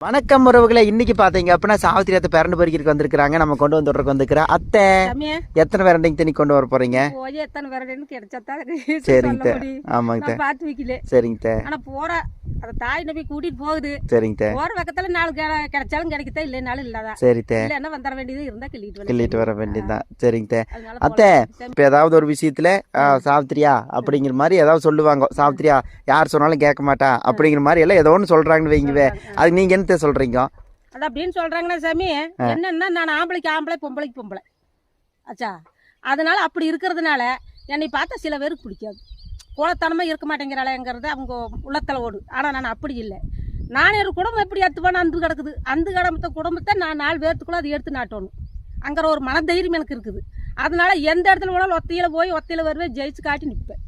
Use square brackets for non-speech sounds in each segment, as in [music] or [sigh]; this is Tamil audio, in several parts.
வணக்கம் உறவுகளை. இன்னைக்கு பாத்தீங்க அப்படின்னா சாவித்திரியத்தை பிறண்டு பொறிக்கிறதுக்கு வந்திருக்காங்க நம்ம கொண்டு வந்து வந்துக்கிறோம் அத்தை எத்தனை பேரண்டைங்க தண்ணி கொண்டு வர போறீங்க? சரிங்க. ஆமாங்க சரிங்க ஆனா போற அந்த தாய் நம்பி கூட்டிட்டு போகுது. சரிங்க போற பக்கத்துல நாலு கிடைச்சாலும் கிடைக்கதா இல்லைனாலும் இல்லாதா சரி இல்லைன்னா வந்துட வேண்டியது இருந்தா கிள்ளிட்டு கிள்ளிட்டு வர வேண்டியதுதான். சரிங்க அத்தை இப்போ ஏதாவது ஒரு விஷயத்துல சாவித்திரியா அப்படிங்கிற மாதிரி ஏதாவது சொல்லுவாங்க. சாவித்திரியா யார் சொன்னாலும் கேட்க மாட்டா அப்படிங்கிற மாதிரி எல்லாம் ஏதோ ஒன்று சொல்றாங்கன்னு வைங்கவே அதுக்கு நீங்க என்ன சொல்றீங்க? அது அப்படின்னு சொல்றாங்கன்னா சாமி. என்னன்னா நான் ஆம்பளைக்கு ஆம்பளை பொம்பளைக்கு பொம்பளை. ஆச்சா அதனால அப்படி இருக்கிறதுனால என்னை பார்த்தா சில பேருக்கு பிடிக்காது. கோலத்தனமா இருக்க மாட்டேங்கிறாளேங்கிறது அவங்க உள்ளத்தில் ஓடு. ஆனால் நான் அப்படி இல்லை. நான் ஒரு குடும்பம் எப்படி எடுத்துவேன் அந்து கிடக்குது. அந்த கடமத்தை குடும்பத்தை நான் நாலு பேர்த்துக்குள்ள அதை எடுத்து நாட்டணும். அங்கிற ஒரு மனதைரியம் எனக்கு இருக்குது. அதனால எந்த இடத்துல போனாலும் ஒத்தையில் போய் ஒத்தையில் வருவேன். ஜெயிச்சு காட்டி நிற்பேன்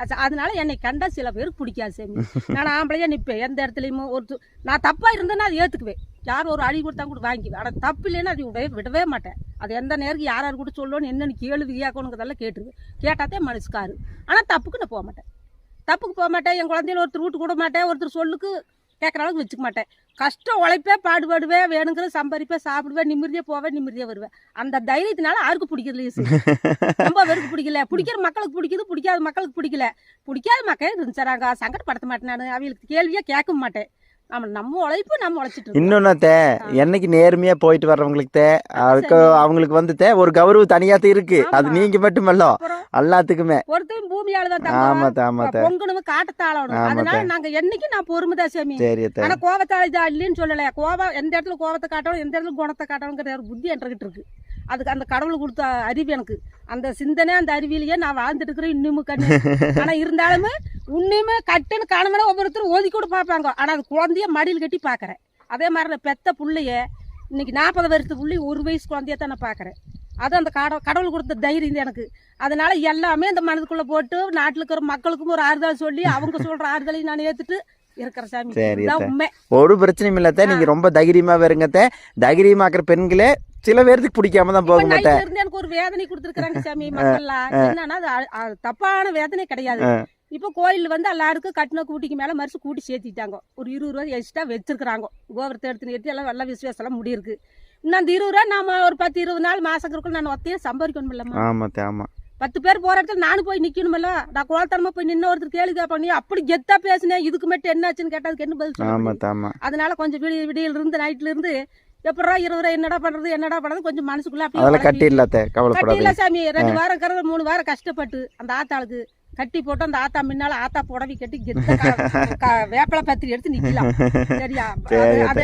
அச்சா அதனால என்னை கண்டா சில பேருக்கு பிடிக்காது சாமி. நான் ஆம்பளையாக நிற்பேன் எந்த இடத்துலையுமே ஒரு நான் தப்பாக இருந்தேன்னா அதை ஏற்றுக்குவேன் யார் ஒரு அடி கொடுத்தா கூட வாங்கிக்குவேன். ஆனால் தப்பு இல்லைன்னா அதை விடவே விடவே மாட்டேன். அது எந்த நேருக்கு யார் யார் கூட சொல்லணும்னு என்னென்னு கேள்வி கேட்கணுங்கிறதெல்லாம் கேட்டுருவேன் கேட்டாத்தே மனசுக்காரு ஆனால் தப்புக்கு நான் போக மாட்டேன். தப்புக்கு போக மாட்டேன். என் குழந்தையில ஒருத்தர் வீட்டு கூட மாட்டேன். ஒருத்தர் சொல்லுக்கு கேட்குற அளவுக்கு வச்சுக்க மாட்டேன். கஷ்டம் உழைப்பே பாடுபடுவேன் வேணுங்கிற சம்பாதிப்பேன் சாப்பிடுவேன் நிம்மதியாக போவேன் நிம்மதியாக வருவேன் அந்த தைரியத்தினால யாருக்கு பிடிக்கிறது ரொம்ப பேருக்கு பிடிக்கல. பிடிக்கிற மக்களுக்கு பிடிக்குது பிடிக்காத மக்களுக்கு பிடிக்கல. பிடிக்காத மக்கள் இருந்துச்சாங்க சங்கடப்படுத்த மாட்டேன் நான். அவங்களுக்கு கேள்வியே கேட்க மாட்டேன். நம்ம நம்ம உழைப்பு நம்ம உழைச்சிட்டு. இன்னொன்னு தே என்னைக்கு நேர்மையா போயிட்டு வர்றவங்களுக்கு தே அதுக்கு அவங்களுக்கு வந்து தே ஒரு கௌரவம் தனியாத்து இருக்கு. அது. நீங்க மட்டுமல்ல எல்லாத்துக்குமே. ஒருத்தன் பூமியால தான் ஆமா தங்கம் தே ஆமா தே பொங்கணும் காட்டத்தாளணும் அதனால. நாங்க என்னைக்கு நான் பொறுமைதான் சாமி. சரி தே ஆனா கோபத்தால இதா இல்லைன்னு சொல்லல. கோபம் எந்த இடத்துல கோபத்தை காட்டணும் எந்த இடத்துல குணத்தை காட்டணுங்கிற ஒரு புத்தி என்கிட்ட இருக்கு. அதுக்கு அந்த கடவுள் கொடுத்த அறிவு எனக்கு. அந்த சிந்தனை அந்த அறிவிலேயே நான் வாழ்ந்துட்டு இருக்கிறேன் இன்னும் கண்ணு. ஆனா இருந்தாலுமே உன்னையுமே கட்டுன்னு காணமெல்லாம் ஒவ்வொருத்தரும் ஒதுக்கி கூட பார்ப்பாங்க. ஆனா அது குழந்தைய மடியில் கட்டி பார்க்கறேன் அதே மாதிரி நான் பெத்த புள்ளைய இன்னைக்கு நாற்பது வருஷத்து புள்ளி ஒரு வயசு குழந்தைய தான் நான் பார்க்கறேன் அது அந்த கடவுள் கடவுள் கொடுத்த தைரியம் எனக்கு. அதனால எல்லாமே இந்த மனதுக்குள்ள போட்டு நாட்டில் இருக்கிற மக்களுக்கும் ஒரு ஆறுதல் சொல்லி அவங்க சொல்ற ஆறுதலையும் நான். உண்மை. ஒரு பிரச்சனையும் இல்ல தே நீங்க ரொம்ப தைரியமா வருங்க தே தைரியமாக்குற பெண்களே சில பேர்த்துக்கு பிடிக்காம தான் போக மாட்டேன் எனக்கு ஒரு வேதனை கொடுத்துருக்காங்க சாமி மக்கள்லாம். என்னன்னா தப்பான வேதனை கிடையாது. இப்ப கோயில் வந்து எல்லாருக்கும் கட்டின கூட்டிக்கு மேல மறுசு கூட்டி சேர்த்திட்டாங்க. ஒரு இருபது ரூபாய் எக்ஸ்ட்ரா வச்சிருக்காங்க கோபுரத்தை எடுத்து நிறுத்தி எல்லாம் வெள்ள விசுவாசம் எல்லாம் முடியிருக்கு. இன்னும் அந்த இருபது ரூபா நாம ஒரு பத்து இருபது நாள் மாசங்களுக்குள்ள நான் ஒத்தையே சம்பாதிக்கணும் இல்லம்மா ஆமா. தே ஆமா பத்து பேர் போற இடத்துல நானும் போய் நிக்கணுமல்ல. நான் கோலத்தனமா போய் நின்று ஒருத்தர் கேள்வி கேட்பேன் நீ அப்படி கெத்தா பேசினேன். இதுக்கு மட்டும் என்னாச்சுன்னு கேட்டதுக்கு என்ன பதில் அதனால கொஞ்சம் விடிய விடியல இருந்து நைட்ல இருந்து எப்படா இருபது ரூபாய் என்னடா பண்றது என்னடா பண்றது கொஞ்சம் மனசுக்குள்ள அப்படியே இல்ல சாமி. ரெண்டு வாரம் மூணு வாரம் கஷ்டப்பட்டு அந்த ஆத்தாளுக்கு. கட்டி போட்டு அந்த ஆத்தா முன்னால ஆத்தா புடவை கட்டி வேப்பிலை பத்திரி எடுத்து நிக்கலாம். சரியா? [laughs]